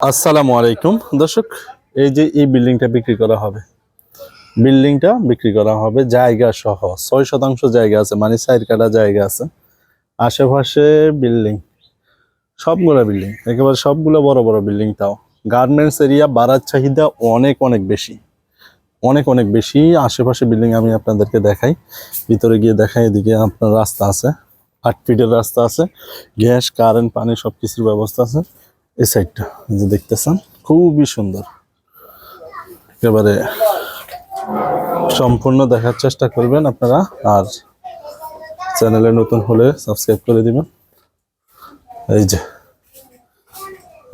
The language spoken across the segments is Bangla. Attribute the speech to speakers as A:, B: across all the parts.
A: আসসালামু আলাইকুম। দর্শক, এই যে এই বিল্ডিংটা বিক্রি করা হবে, বিল্ডিংটা বিক্রি করা হবে জায়গা সহ। ছয় শতাংশ জায়গা আছে মানে সাইড কাটা জায়গা আছে। আশেপাশে বিল্ডিং, সবগুলো বিল্ডিং, একেবারে সবগুলো বড় বড় বিল্ডিং তাও। গার্মেন্টস এরিয়া বাড়ার চাহিদা অনেক অনেক বেশি, অনেক অনেক বেশি। আশেপাশে বিল্ডিং আমি আপনাদেরকে দেখাই, ভিতরে গিয়ে দেখাই, এদিকে আপনার রাস্তা আছে, আট ফিটের রাস্তা আছে, গ্যাস, কারেন্ট, পানি সব কিছুর ব্যবস্থা আছে। এই সাইডটা যে দেখতেছেন, খুবই সুন্দর। একেবারে সম্পূর্ণ দেখার চেষ্টা করবেন আপনারা, আর চ্যানেলে নতুন হলে সাবস্ক্রাইব করে দিবেন। এই যে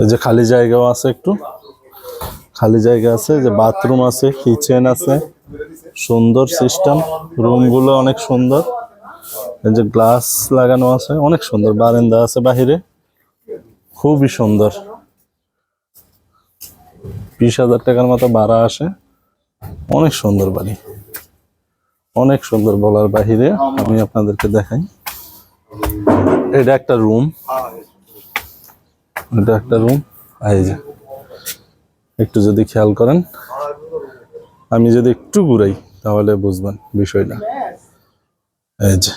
A: এই যে খালি জায়গাও আছে একটু। খালি জায়গা আছে যে বাথরুম আছে, কিচেন আছে। সুন্দর সিস্টেম, রুমগুলো অনেক সুন্দর। এই যে গ্লাস লাগানো আছে, অনেক সুন্দর। বারান্দা আছে বাহিরে। খুবই সুন্দর। বিশ হাজার টাকার মতো ভাড়া আসে। অনেক সুন্দর বাড়ি। অনেক সুন্দর বলার বাহিরে আমি আপনাদেরকে দেখাই। এটা একটা রুম। এটা একটা রুম। এই যে, একটু যদি খেয়াল করেন। আমি যদি একটু ঘুরাই, তাহলে বুঝবেন বিষয়টা। এই যে,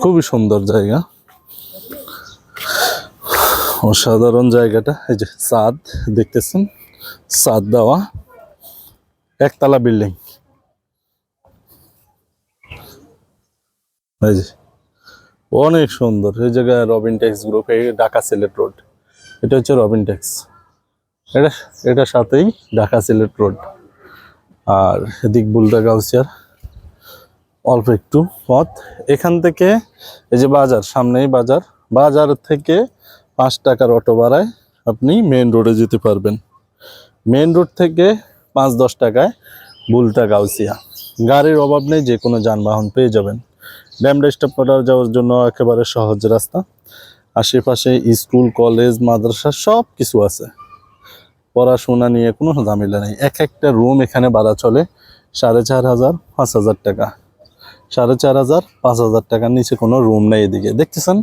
A: খুবই সুন্দর জায়গা। অসাধারণ জায়গাটা। এই যে ছাদ দেখতেছেন? ছাদ দেওয়া। একতলা বিল্ডিং। এই যে, অনেক সুন্দর। এই জায়গায় রবিন ট্যাক্স গ্রুপ, এই ঢাকা সিলেট রোড। এটা হচ্ছে রবিন ট্যাক্স। এটা এটার সাথেই ঢাকা সিলেট রোড। আর এদিক বুলদা গাউসিয়ার অল্প একটু পথ। এখান থেকে, এই যে বাজার, সামনেই বাজার। বাজার থেকে পাঁচ টাকার অটো ভাড়ায় আপনি মেন রোডে যেতে পারবেন। মেন রোড থেকে পাঁচ দশ টাকায় বুলটা গাউসিয়া। গাড়ির অভাব নেই, যে কোনো যানবাহন পেয়ে যাবেন। ড্যামরা স্টপ করার যাওয়ার জন্য একেবারে সহজ রাস্তা। আশেপাশে স্কুল, কলেজ, মাদ্রাসা সব কিছু আছে। পড়াশোনা নিয়ে কোনো ঝামেলা নেই। এক একটা রুম এখানে ভাড়া চলে সাড়ে চার হাজার, পাঁচ হাজার টাকা। সাড়ে চার হাজার, পাঁচ হাজার টাকার নিচে কোনো রুম নেই এদিকে। দেখতেছেন?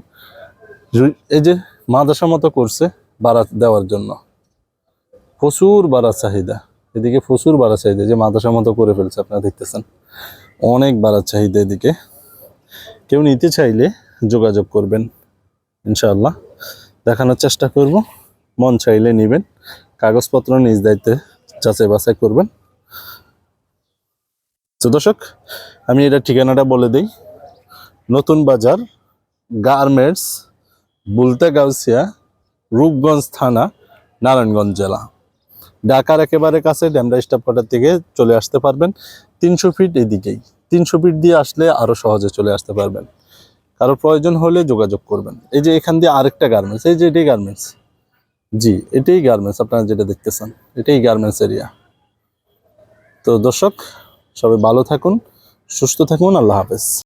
A: এই যে মাদ্রাসা মতো করছে বাড়া দেওয়ার জন্য। প্রচুর ভাড়া চাহিদা। এদিকে প্রচুর বাড়া চাহিদা যে মাদ্রাসা মতো করে ফেলছে, আপনারা দেখতেছেন। অনেক ভাড়া চাহিদা এদিকে। কেউ নিতে চাইলে যোগাযোগ করবেন, ইনশাআল্লাহ। দেখানোর চেষ্টা করব, মন চাইলে নেবেন। কাগজপত্র নিজ দায়িত্বে যাচাই বাছাই করবেন। তো দর্শক, আমি এটা ঠিকানাটা বলে দিই। নতুন বাজার, গার্মেন্টস বুলতা গাউসিয়া, রূপগঞ্জ থানা, নারায়ণগঞ্জ জেলা। ঢাকার একেবারে কাছে ড্যামরা স্টাফ কোয়ার্টার থেকে চলে আসতে পারবেন। তিনশো ফিট এদিকেই। তিনশো ফিট দিয়ে আসলে আরও সহজে চলে আসতে পারবেন। কারও প্রয়োজন হলে যোগাযোগ করবেন। এই যে এখান দিয়ে আরেকটা গার্মেন্টস এই যে এটাই গার্মেন্টস জি, এটাই গার্মেন্টস আপনারা যেটা দেখতেছেন, এটাই গার্মেন্টস এরিয়া তো দর্শক, সবাই ভালো থাকুন, সুস্থ থাকুন, আল্লাহ হাফেজ।